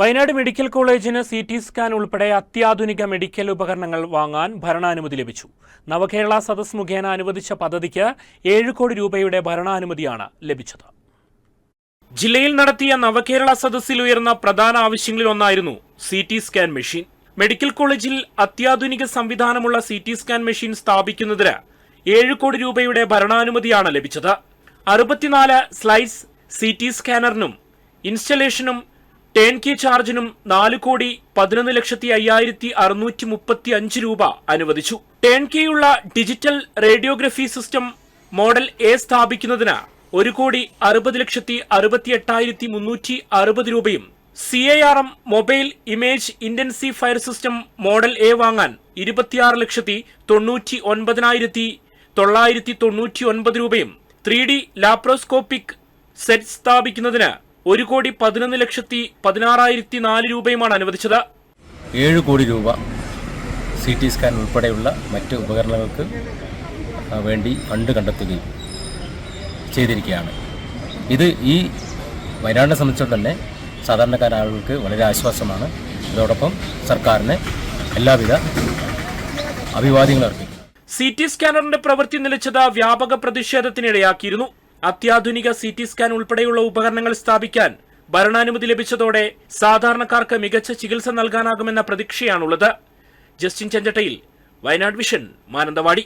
Wayanad medical കോളേജിന് C T scan ഉൾപ്പെടെ അത്യാധുനിക മെഡിക്കൽ ഉപകരണങ്ങൾ വാങ്ങാൻ ഭരണാനുമതി ലഭിച്ചു. നവകേരള സദസ് മുഖേന അനുവദിച്ച പദ്ധതിക്ക് ഏഴ് കോടി രൂപയുടെ ഭരണാനുമതിയാണ് ലഭിച്ചത്. ജില്ലയിൽ നടത്തിയ നവകേരള സദസ്സിൽ ഉയർന്ന പ്രധാന ആവശ്യങ്ങളിലൊന്നായിരുന്നു C T scan machine. Medical കോളേജിൽ അത്യാധുനിക സംവിധാനമുള്ള സി ടി സ്കാൻ മെഷീൻ സ്ഥാപിക്കുന്നതിന് ഏഴ് കോടി രൂപയുടെ ഭരണാനുമതിയാണ് ലഭിച്ചത്. അറുപത്തിനാല് സ്ലൈസ് സി ടി സ്കാനറിനും ഇൻസ്റ്റലേഷനും ടേൺ കീ ചാർജിനും നാല് കോടി പതിനൊന്ന് ലക്ഷത്തി അയ്യായിരത്തി അറുന്നൂറ്റി മുപ്പത്തി അഞ്ച് രൂപ അനുവദിച്ചു. Turn കീയുള്ള digital radiography system model A സ്ഥാപിക്കുന്നതിന് ഒരു കോടി അറുപത് ലക്ഷത്തി അറുപത്തി എട്ടായിരത്തി മുന്നൂറ്റി അറുപത് രൂപയും C A R M mobile image intensive fire system model A വാങ്ങാൻ ഇരുപത്തിയാറ് ലക്ഷത്തി തൊണ്ണൂറ്റി ഒൻപതിനായിരത്തി തൊള്ളായിരത്തി തൊണ്ണൂറ്റി ഒൻപത് രൂപയും ത്രീ ഡി ലാപ്രോസ്കോപ്പിക് സെറ്റ് സ്ഥാപിക്കുന്നതിന് ഒരു കോടി പതിനൊന്ന് ലക്ഷത്തി പതിനാറായിരത്തി നാല് രൂപയുമാണ് അനുവദിച്ചത്. ഏഴ് കോടി രൂപ സി ടി സ്കാൻ ഉൾപ്പെടെയുള്ള മറ്റ് ഉപകരണങ്ങൾക്ക് വേണ്ടി ഫണ്ട് കണ്ടെത്തുകയും ചെയ്തിരിക്കുകയാണ്. ഇത് ഈ വയനാടിനെ സംബന്ധിച്ചിടത്തോളം തന്നെ സാധാരണക്കാരാളുകൾക്ക് വളരെ ആശ്വാസമാണ്. ഇതോടൊപ്പം സർക്കാരിന് എല്ലാവിധ അഭിവാദ്യങ്ങളും അർപ്പിക്കും സി ടി സ്കാനറിന്റെ പ്രവൃത്തി നിലച്ചത് വ്യാപക പ്രതിഷേധത്തിനിടയാക്കിയിരുന്നു. അത്യാധുനിക സി ടി സ്കാൻ ഉൾപ്പെടെയുള്ള ഉപകരണങ്ങൾ സ്ഥാപിക്കാൻ ഭരണാനുമതി ലഭിച്ചതോടെ സാധാരണക്കാർക്ക് മികച്ച ചികിത്സ നൽകാനാകുമെന്ന പ്രതീക്ഷയാണുള്ളത്. Justin Chenchattayil Wayanad vision Mananthavady.